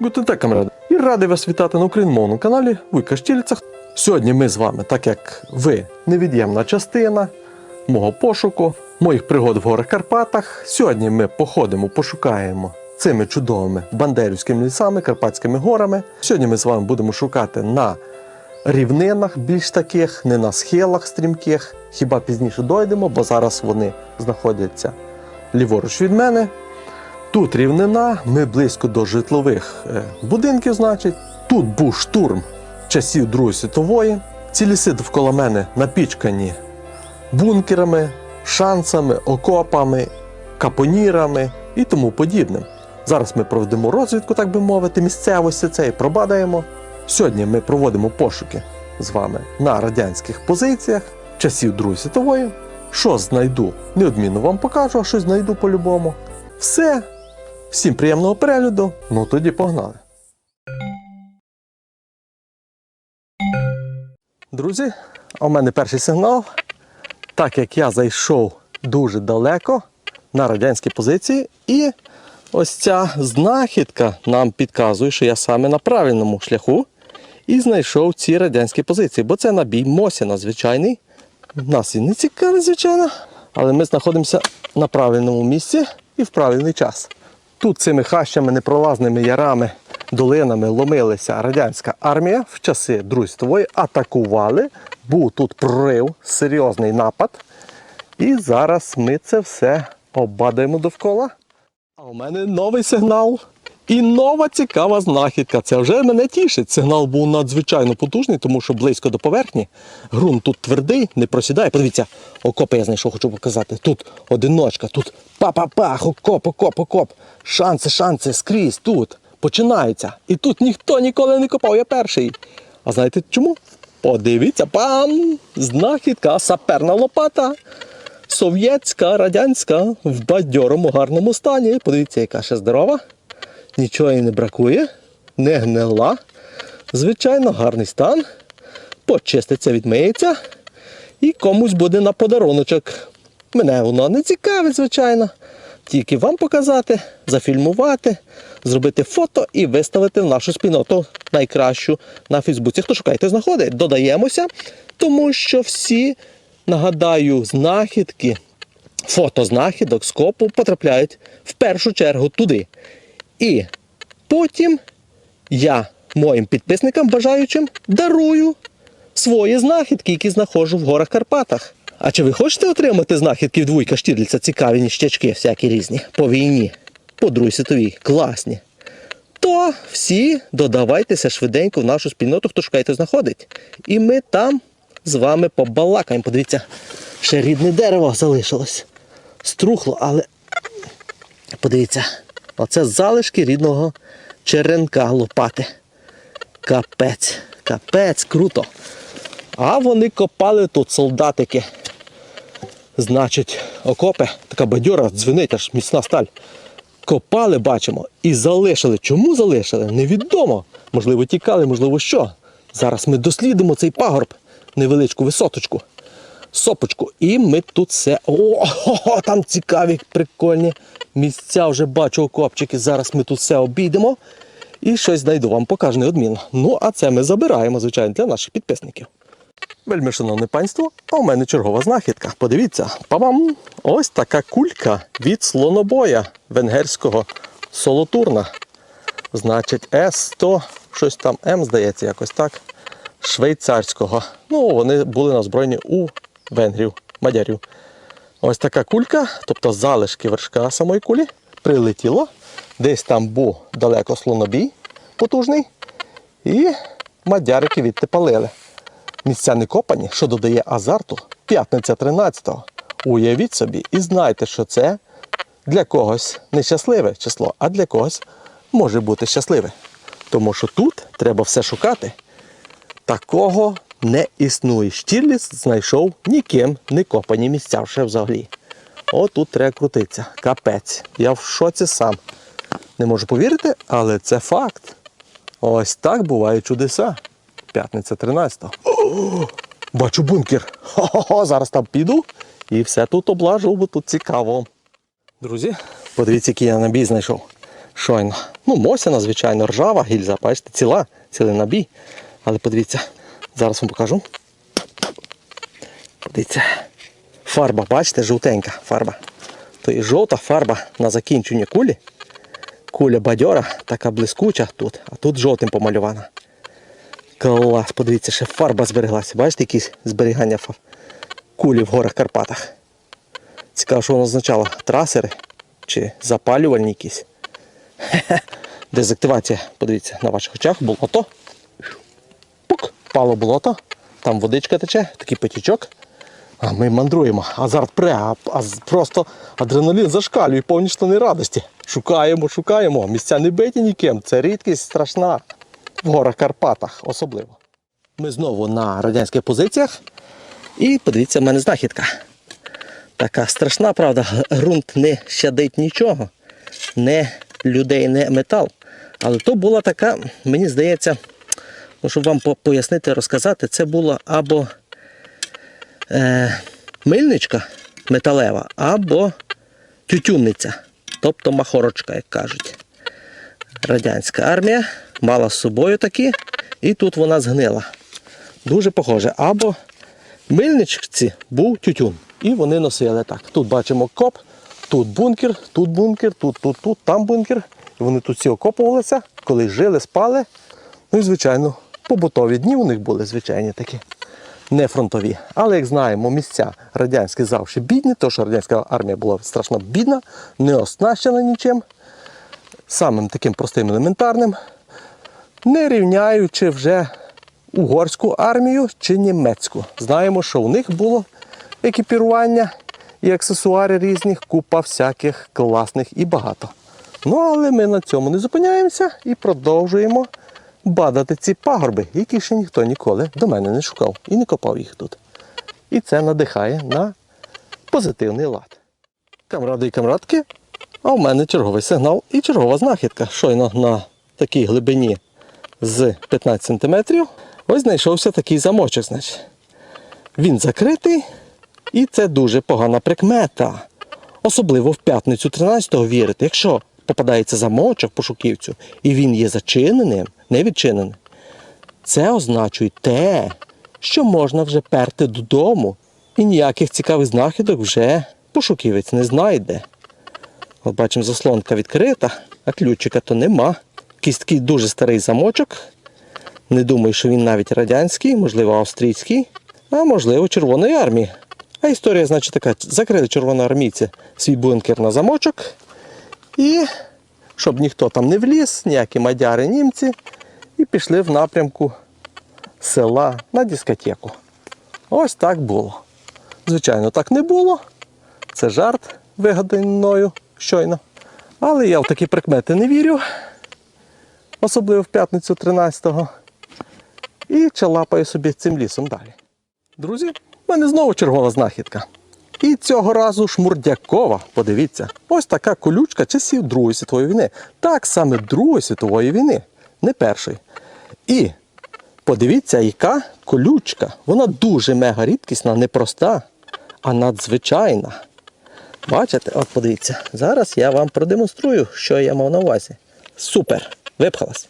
Гутентек, камради. І радий вас вітати на україномовному каналі Вуйка Штіліцях. Сьогодні ми з вами, так як ви невід'ємна частина мого пошуку, моїх пригод в горах Карпатах. Сьогодні ми походимо, пошукаємо цими чудовими бандерівськими лісами, Карпатськими горами. Сьогодні ми з вами будемо шукати на рівнинах більш таких, не на схилах стрімких. Хіба пізніше дойдемо, бо зараз вони знаходяться ліворуч від мене. Тут рівнина, ми близько до житлових е, будинків, значить. Тут був штурм часів Другої світової. Ці ліси довкола мене напічкані бункерами, шансами, окопами, капонірами і тому подібним. Зараз ми проведемо розвідку, так би мовити, місцевості це і пробадаємо. Сьогодні ми проводимо пошуки з вами на радянських позиціях часів Другої світової. Що знайду, неодмінно вам покажу, а щось знайду по-любому. Все. Всім приємного перегляду. Ну тоді погнали. Друзі, у мене перший сигнал. Так як я зайшов дуже далеко на радянські позиції, і ось ця знахідка нам підказує, що я саме на правильному шляху і знайшов ці радянські позиції, бо це набій Мосіна звичайний. Нас він не цікавий, звичайно, але ми знаходимося на правильному місці і в правильний час. Тут цими хащами, непролазними ярами, долинами ломилася радянська армія в часи Другої атакували. Був тут прорив, серйозний напад. І зараз ми це все обадаємо довкола. А у мене новий сигнал. І нова цікава знахідка. Це вже мене тішить. Сигнал був надзвичайно потужний, тому що близько до поверхні. Ґрунт тут твердий, не просідає. Подивіться, окопи я знайшов, хочу показати. Тут одиночка, тут па-па-пах, окоп, окоп, окоп. Шанси, шанси, скрізь тут. Починається. І тут ніхто ніколи не копав, я перший. А знаєте чому? Подивіться, пам! Знахідка, саперна лопата. Совєтська, радянська, в бадьорому гарному стані. Подивіться, яка ще здорова. Нічого їй не бракує, не гнила. Звичайно, гарний стан. Почиститься, відмиється. І комусь буде на подаруночок. Мене воно не цікавить, звичайно. Тільки вам показати, зафільмувати, зробити фото і виставити в нашу спільноту найкращу на Фейсбуці. Хто шукає, той знаходить. Додаємося, тому що всі, нагадаю, знахідки, фото знахідок з копу потрапляють в першу чергу туди. І потім я моїм підписникам бажаючим дарую свої знахідки, які знаходжу в горах Карпатах. А чи ви хочете отримати знахідки від Вуйка Штірліця, цікаві ніщачки, всякі різні, по війні, по Другій світовій, класні? То всі додавайтеся швиденько в нашу спільноту, хто шукає, знаходить. І ми там з вами побалакаємо. Подивіться, ще рідне дерево залишилось. Струхло, але подивіться, оце залишки рідного черенка лопати. Капець, капець, круто. А вони копали тут солдатики. Значить, окопи, така бадьора, дзвенить, аж міцна сталь. Копали, бачимо, і залишили. Чому залишили? Невідомо. Можливо, тікали, можливо, що. Зараз ми дослідимо цей пагорб, невеличку висоточку, сопочку. І ми тут все. О, хо-хо, там цікаві, прикольні місця. Вже бачу окопчики. Зараз ми тут все обійдемо і щось знайду вам покажу неодмінно. Ну, а це ми забираємо, звичайно, для наших підписників. Вельми шановне панство, а у мене чергова знахідка. Подивіться, пабам! Ось така кулька від слонобоя венгерського солотурна. Значить, С100, щось там М, здається, якось так. Швейцарського. Ну, вони були назброєні у венгрів, мадярів. Ось така кулька, тобто залишки вершка самої кулі, прилетіло. Десь там був далеко слонобій потужний. І мадярики відти палили. Місця не копані, що додає азарту. П'ятниця 13-го. Уявіть собі і знайте, що це для когось не щасливе число, а для когось може бути щасливе. Тому що тут треба все шукати. Такого не існує. Штірліц знайшов ніким не копані місця ще взагалі. О, тут треба крутитися. Капець. Я в шоці сам. Не можу повірити, але це факт. Ось так бувають чудеса. П'ятниця 13-го. О, Бачу бункер. Хо-хо-хо, зараз там піду і все тут облажу, бо тут цікаво. Друзі, подивіться, який я набій знайшов. Щойно. Ну, мосяна, звичайно, ржава гільза, бачите, ціла, цілий набій. Але подивіться, зараз вам покажу. Подивіться. Фарба, бачите, жовтенька фарба. То є жовта фарба на закінченні кулі. Куля бадьора, така блискуча тут, а тут жовтим помальована. Клас, подивіться, ще фарба збереглася. Бачите, якісь зберігання фа- кулі в горах Карпатах. Цікаво, що воно означало. Трасери чи запалювальні якісь. Дезактивація, подивіться, на ваших очах болото. Пук, впало болото. Там водичка тече, такий потічок. А ми мандруємо. Азарт пре, а, а просто адреналін зашкалює, повні штани радості. Шукаємо, шукаємо. Місця не биті ніким. Це рідкість страшна. В горах Карпатах особливо. Ми знову на радянських позиціях. І подивіться, в мене знахідка. Така страшна, правда, ґрунт не щадить нічого. Не людей, не метал. Але то була така, мені здається, ну, щоб вам пояснити, розказати, це була або е, мильничка металева, або тютюнниця, тобто махорочка, як кажуть. Радянська армія мала з собою такі, і тут вона згнила. Дуже похоже. Або мильничці був тютюн. І вони носили так. Тут бачимо коп, тут бункер, тут бункер, тут, тут, тут, там бункер. І вони тут всі окопувалися, коли жили, спали. Ну і, звичайно, побутові дні у них були звичайні такі, не фронтові. Але як знаємо, місця радянські завжди бідні, тому що радянська армія була страшно бідна, не оснащена нічим. Самим таким простим елементарним, не рівняючи вже угорську армію чи німецьку. Знаємо, що у них було екіпірування і аксесуари різних, купа всяких класних і багато. Ну, але ми на цьому не зупиняємося і продовжуємо бадати ці пагорби, які ще ніхто ніколи до мене не шукав і не копав їх тут. І це надихає на позитивний лад. Камради і камрадки, а в мене черговий сигнал і чергова знахідка. Щойно на такій глибині з 15 см. Ось знайшовся такий замочок. Значить. Він закритий, і це дуже погана прикмета. Особливо в п'ятницю 13-го вірити. Якщо попадається замочок по шуківцю, і він є зачиненим, не відчиненим, це означає те, що можна вже перти додому, і ніяких цікавих знахідок вже пошуківець не знайде. От бачимо, заслонка відкрита, а ключика то нема. Такий дуже старий замочок. Не думаю, що він навіть радянський, можливо, австрійський, а можливо, Червоної армії. А історія, значить, така: закрили червоноармійці свій бункер на замочок. І щоб ніхто там не вліз, ніякі мадяри, німці, і пішли в напрямку села на дискотеку. Ось так було. Звичайно, так не було. Це жарт, вигаданий мною щойно. Але я в такі прикмети не вірю, особливо в п'ятницю 13-го. І чалапаю собі цим лісом далі. Друзі, в мене знову чергова знахідка. І цього разу шмурдякова, подивіться, ось така колючка часів Другої світової війни. Так саме Другої світової війни, не першої. І подивіться, яка колючка. Вона дуже мега рідкісна, не проста, а надзвичайна. Бачите, от подивіться, зараз я вам продемонструю, що я мав на увазі. Супер! Випхалась.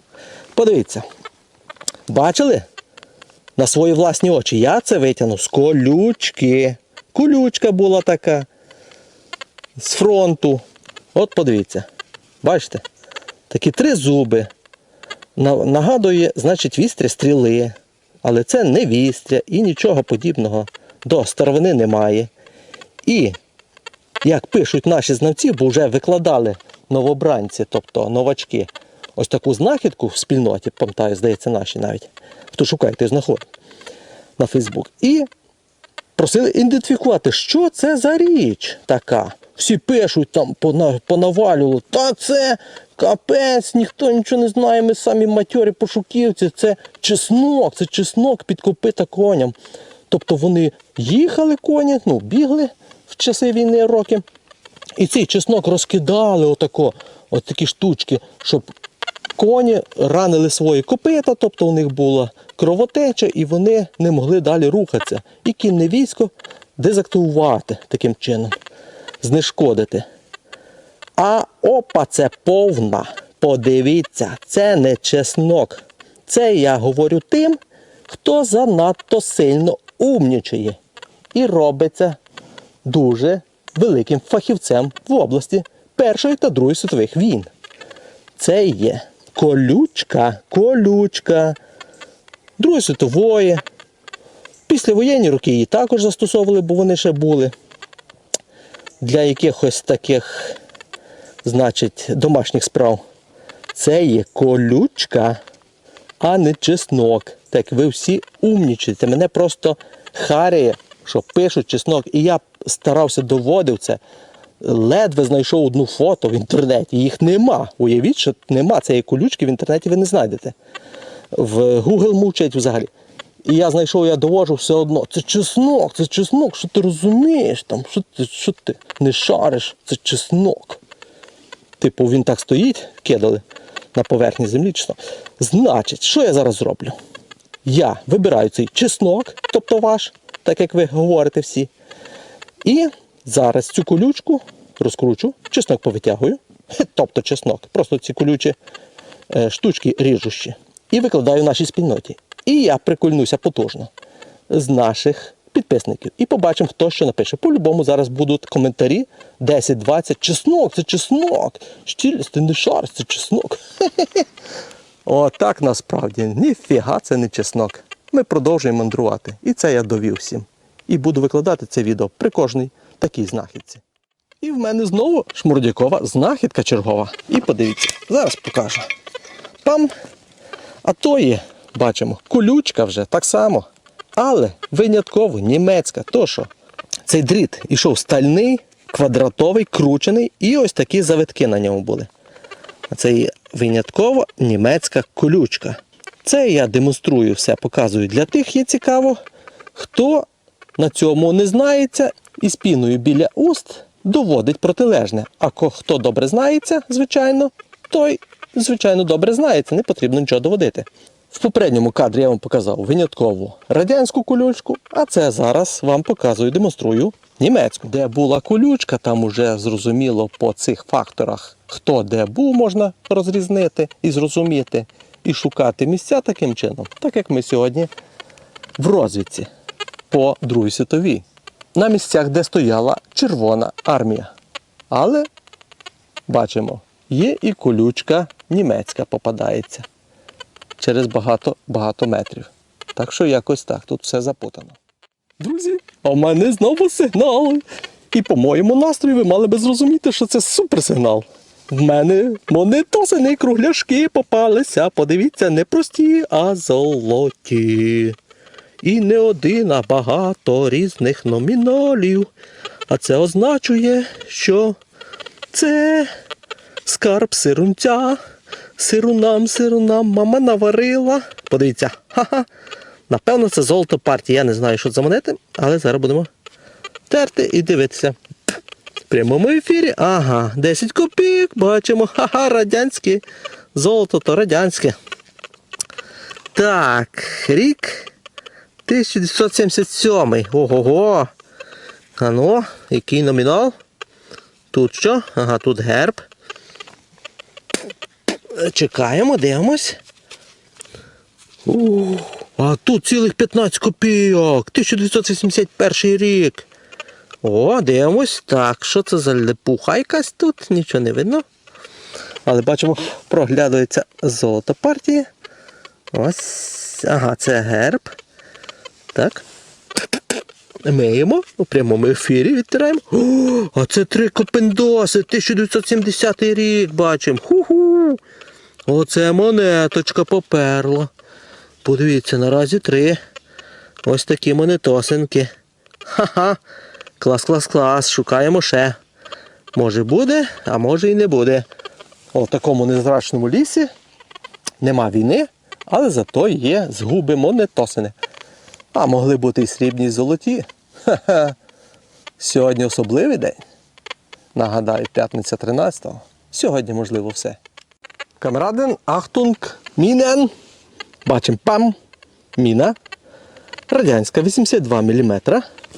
Подивіться. Бачили? На свої власні очі. Я це витягнув з колючки. Колючка була така. З фронту. От подивіться. Бачите? Такі три зуби. На- Нагадує, значить, вістря стріли. Але це не вістря і нічого подібного до старовини немає. І як пишуть наші знавці, бо вже викладали новобранці, тобто новачки, ось таку знахідку в спільноті, пам'ятаю, здається, наші навіть. Хто шукає, той знаходить на Фейсбук. І просили ідентифікувати, що це за річ така. Всі пишуть там, пона- понавалювали, та це капець, ніхто нічого не знає, ми самі матьорі пошуківці, це чеснок, це чеснок під копита коням. Тобто вони їхали коні, ну, бігли в часи війни роки, і цей чеснок розкидали отако, от такі штучки, щоб коні ранили свої копита, тобто у них була кровотеча, і вони не могли далі рухатися. І кінне військо дезактивувати таким чином, знешкодити. А опа, це повна. Подивіться, це не чеснок. Це я говорю тим, хто занадто сильно умнічає і робиться дуже великим фахівцем в області Першої та Другої світових війн. Це є колючка, колючка Другої світової. Післявоєнні роки її також застосовували, бо вони ще були. Для якихось таких, значить, домашніх справ. Це є колючка, а не чеснок. Так ви всі умнічаєте. Мене просто харяє, що пишуть чеснок. І я старався доводив це. Ледве знайшов одну фото в інтернеті. Їх нема. Уявіть, що нема цієї колючки в інтернеті ви не знайдете. В Google мучать взагалі. І я знайшов, я довожу все одно. Це чеснок, це чеснок, що ти розумієш там? Що ти, що ти не шариш? Це чеснок. Типу, він так стоїть, кидали на поверхні землі чеснок. Значить, що я зараз зроблю? Я вибираю цей чеснок, тобто ваш, так як ви говорите всі. І зараз цю колючку розкручу, чеснок повитягую, тобто чеснок, просто ці колючі е, штучки ріжущі, і викладаю в нашій спільноті. І я прикольнуся потужно з наших підписників. І побачимо, хто що напише. По-любому зараз будуть коментарі 10-20. Чеснок, це чеснок. Штіліс, ти не шариш, це чеснок. Отак насправді. Ніфіга це не чеснок. Ми продовжуємо мандрувати. І це я довів всім. І буду викладати це відео при кожній такій знахідці. І в мене знову шмурдякова знахідка чергова. І подивіться, зараз покажу. Пам! А то є, бачимо, колючка вже так само. Але винятково німецька. То що? Цей дріт ішов стальний, квадратовий, кручений, і ось такі завитки на ньому були. Це є винятково німецька колючка. Це я демонструю все, показую для тих, є цікаво, хто на цьому не знається і з піною біля уст доводить протилежне. А хто добре знається, звичайно, той, звичайно, добре знається, не потрібно нічого доводити. В попередньому кадрі я вам показав виняткову радянську колючку, а це зараз вам показую, демонструю німецьку. Де була колючка, там уже зрозуміло по цих факторах, хто де був, можна розрізнити і зрозуміти, і шукати місця таким чином, так як ми сьогодні в розвідці по Другій світовій, на місцях, де стояла Червона армія. Але бачимо, є і колючка німецька попадається через багато-багато метрів. Так що якось так, тут все запутано. Друзі, а в мене знову сигнали. І по моєму настрою ви мали би зрозуміти, що це суперсигнал. В мене монетосини кругляшки попалися. Подивіться, не прості, а золоті. І не один, а багато різних номіналів. А це означає, що це скарб сирунця. Сирунам, сирунам, мама наварила. Подивіться, ха-ха. Напевно, це золото партії. Я не знаю, що це монети, але зараз будемо терти і дивитися. В прямому ефірі. Ага, 10 копійок, бачимо. Ха-ха, радянське. Золото то радянське. Так, рік 1977. Ого-го. А ну, який номінал? Тут що? Ага, тут герб. Чекаємо, дивимось. А тут цілих 15 копійок. 1981 рік. О, дивимось. Так, що це за лепуха якась тут? Нічого не видно. Але бачимо, проглядується золото партії. Ось. Ага, це герб. Так. Миємо у прямому ефірі відтираємо. О, а це три копендоси, 1970 рік бачимо. Ху-ху. Оце монеточка поперла. Подивіться, наразі три. Ось такі монетосинки. Ха-ха. Клас, клас, клас. Шукаємо ще. Може буде, а може і не буде. О, в такому незрачному лісі нема війни, але зато є згуби монетосини. А могли бути і срібні, і золоті. Ха-ха. Сьогодні особливий день. Нагадаю, п'ятниця 13-го. Сьогодні можливо все. Камраден, Ахтунг, Мінен. Бачимо пам. Міна. Радянська 82 мм.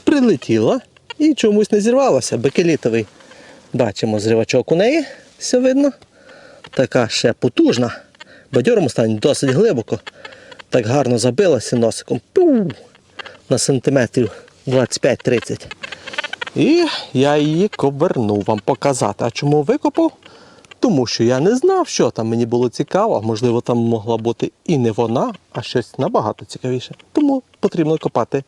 Прилетіла і чомусь не зірвалася. Бекелітовий Бачимо зривачок у неї, все видно. Така ще потужна. В бадьорому стані досить глибоко. Так гарно забилася носиком. Пу! На сантиметрів 25-30. І я її ковернув вам показати. А чому викопав? Тому що я не знав, що там мені було цікаво. Можливо, там могла бути і не вона, а щось набагато цікавіше. Тому потрібно копати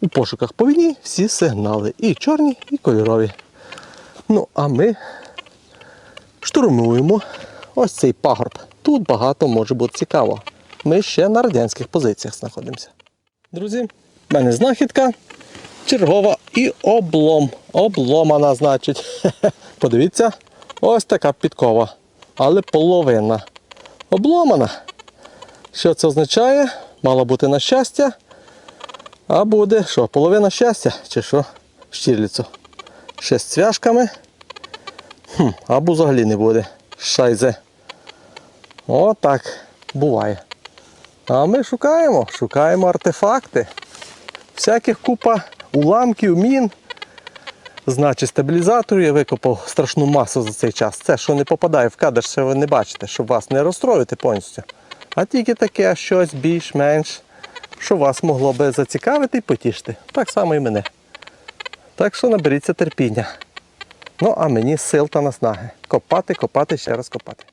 у пошуках по війні всі сигнали. І чорні, і кольорові. Ну, а ми штурмуємо ось цей пагорб. Тут багато може бути цікаво. Ми ще на радянських позиціях знаходимося. Друзі, в мене знахідка чергова і облом. Обломана, значить. Подивіться, ось така підкова. Але половина обломана. Що це означає? Мало бути на щастя. А буде що, половина щастя чи що? Щирліцу. Ще з цвяшками. Хм, або взагалі не буде. Шайзе. Отак буває. А ми шукаємо, шукаємо артефакти. Всяких купа уламків, мін. Значить, стабілізаторів я викопав страшну масу за цей час. Це, що не попадає в кадр, що ви не бачите, щоб вас не розстроїти повністю. А тільки таке щось більш-менш, що вас могло би зацікавити і потішити. Так само і мене. Так що наберіться терпіння. Ну, а мені сил та наснаги. Копати, копати, ще раз копати.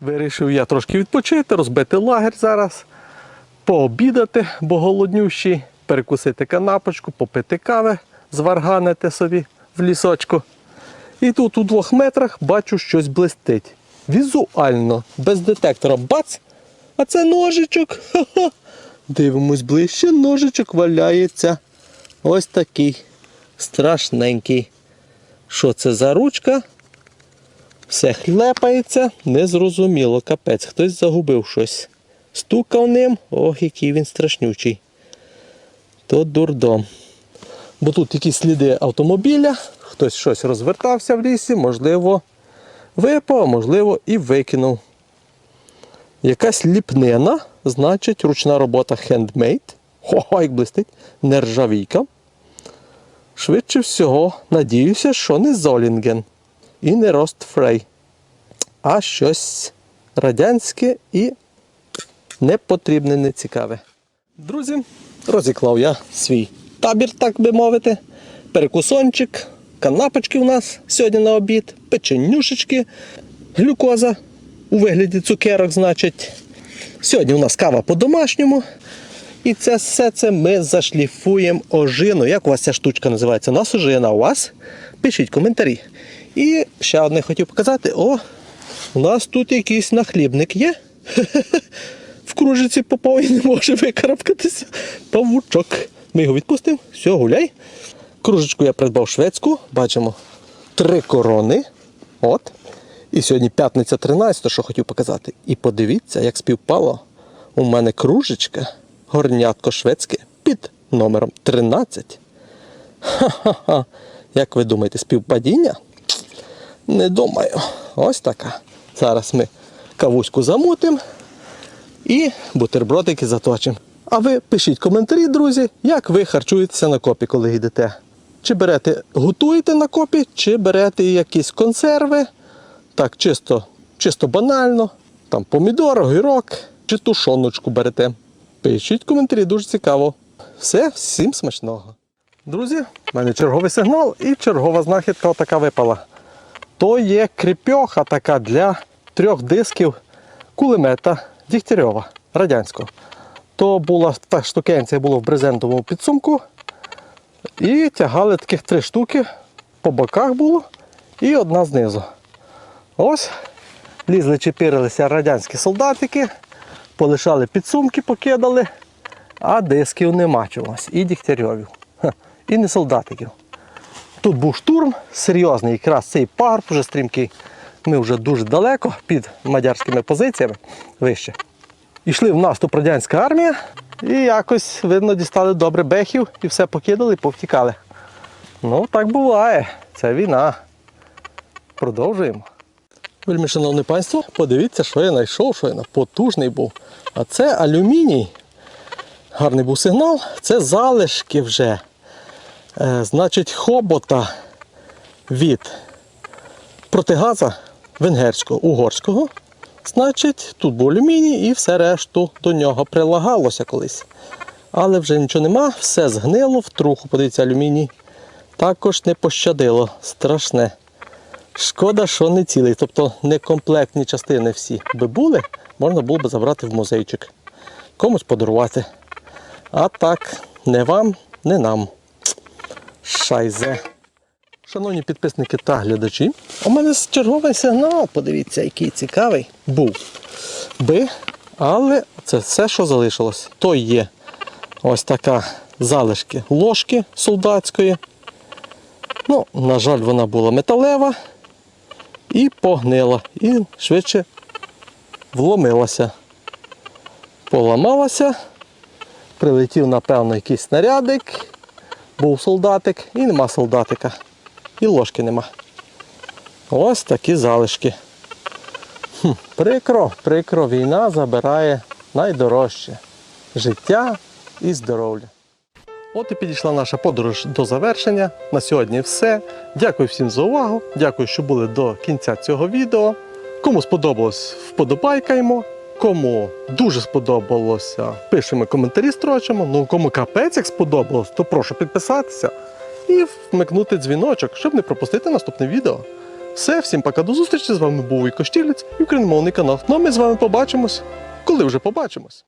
Вирішив я трошки відпочити, розбити лагерь зараз, пообідати, бо голоднющий, перекусити канапочку, попити кави, зварганити собі в лісочку. І тут у двох метрах бачу щось блистить. Візуально, без детектора. Бац! А це ножичок. Ха-ха. Дивимось ближче, ножичок валяється. Ось такий страшненький. Що це за ручка? Все хлепається, незрозуміло, капець. Хтось загубив щось. Стукав ним, ох, який він страшнючий. То дурдом. Бо тут якісь сліди автомобіля, хтось щось розвертався в лісі, можливо, випав, можливо, і викинув. Якась ліпнина, значить, ручна робота handmade. Хо-хо, як блистить, нержавійка. Швидше всього, надіюся, що не Золінген і не Ростфрей, а щось радянське і непотрібне, нецікаве. Друзі, розіклав я свій табір, так би мовити. Перекусончик, канапочки у нас сьогодні на обід, печенюшечки, глюкоза у вигляді цукерок, значить. Сьогодні у нас кава по-домашньому. І це все це ми зашліфуємо ожину. Як у вас ця штучка називається? У нас ожина, у вас? Пишіть коментарі. І ще одне хотів показати. О, у нас тут якийсь нахлібник є. В кружиці і не може викарабкатися. Павучок. Ми його відпустимо. Все, гуляй. Кружечку я придбав шведську. Бачимо три корони. От. І сьогодні п'ятниця 13, що хотів показати. І подивіться, як співпало. У мене кружечка, горнятко шведське під номером 13. Ха-ха-ха. Як ви думаєте, співпадіння? Не думаю. Ось така. Зараз ми кавуську замутимо і бутербродики заточимо. А ви пишіть коментарі, друзі, як ви харчуєтеся на копі, коли йдете. Чи берете, готуєте на копі, чи берете якісь консерви. Так, чисто, чисто банально. Там помідор, огірок, чи тушоночку берете. Пишіть коментарі, дуже цікаво. Все, всім смачного. Друзі, в мене черговий сигнал і чергова знахідка отака випала. То є кріпьоха така для трьох дисків кулемета Дігтярьова радянського. То була та штукенція була в брезентовому підсумку. І тягали таких три штуки. По боках було і одна знизу. Ось лізли, чепирилися радянські солдатики, полишали підсумки, покидали, а дисків нема чогось. І дігтярьовів. І не солдатиків. Тут був штурм, серйозний, якраз цей пагорб вже стрімкий. Ми вже дуже далеко під мадярськими позиціями вище. Ішли в наступ радянська армія і якось, видно, дістали добре бехів і все покидали і повтікали. Ну, так буває. Це війна. Продовжуємо. Вельми шановне панство, подивіться, що я знайшов, що я потужний був. А це алюміній. Гарний був сигнал. Це залишки вже. Е, значить, хобота від протигаза венгерського, угорського. Значить, тут був алюміній і все решту до нього прилагалося колись. Але вже нічого нема, все згнило в труху. Подивіться, алюміній також не пощадило. Страшне. Шкода, що не цілий. Тобто некомплектні частини всі би були, можна було б забрати в музейчик. Комусь подарувати. А так, не вам, не нам. Шайзе. Шановні підписники та глядачі, у мене черговий сигнал, подивіться, який цікавий, був би, але це все, що залишилось. То є ось така залишки ложки солдатської. Ну, на жаль, вона була металева і погнила, і швидше вломилася. Поламалася, прилетів, напевно, якийсь снарядик, був солдатик і нема солдатика. І ложки нема. Ось такі залишки. Хм, прикро, прикро, війна забирає найдорожче життя і здоров'я. От і підійшла наша подорож до завершення. На сьогодні все. Дякую всім за увагу. Дякую, що були до кінця цього відео. Кому сподобалось, вподобайкаємо. Кому дуже сподобалося, пишемо коментарі, строчимо. Ну кому капець як сподобалось, то прошу підписатися і вмикнути дзвіночок, щоб не пропустити наступне відео. Все, всім пока до зустрічі. З вами був Війко Штірліц і україномовний канал. Ну а ми з вами побачимось, коли вже побачимось.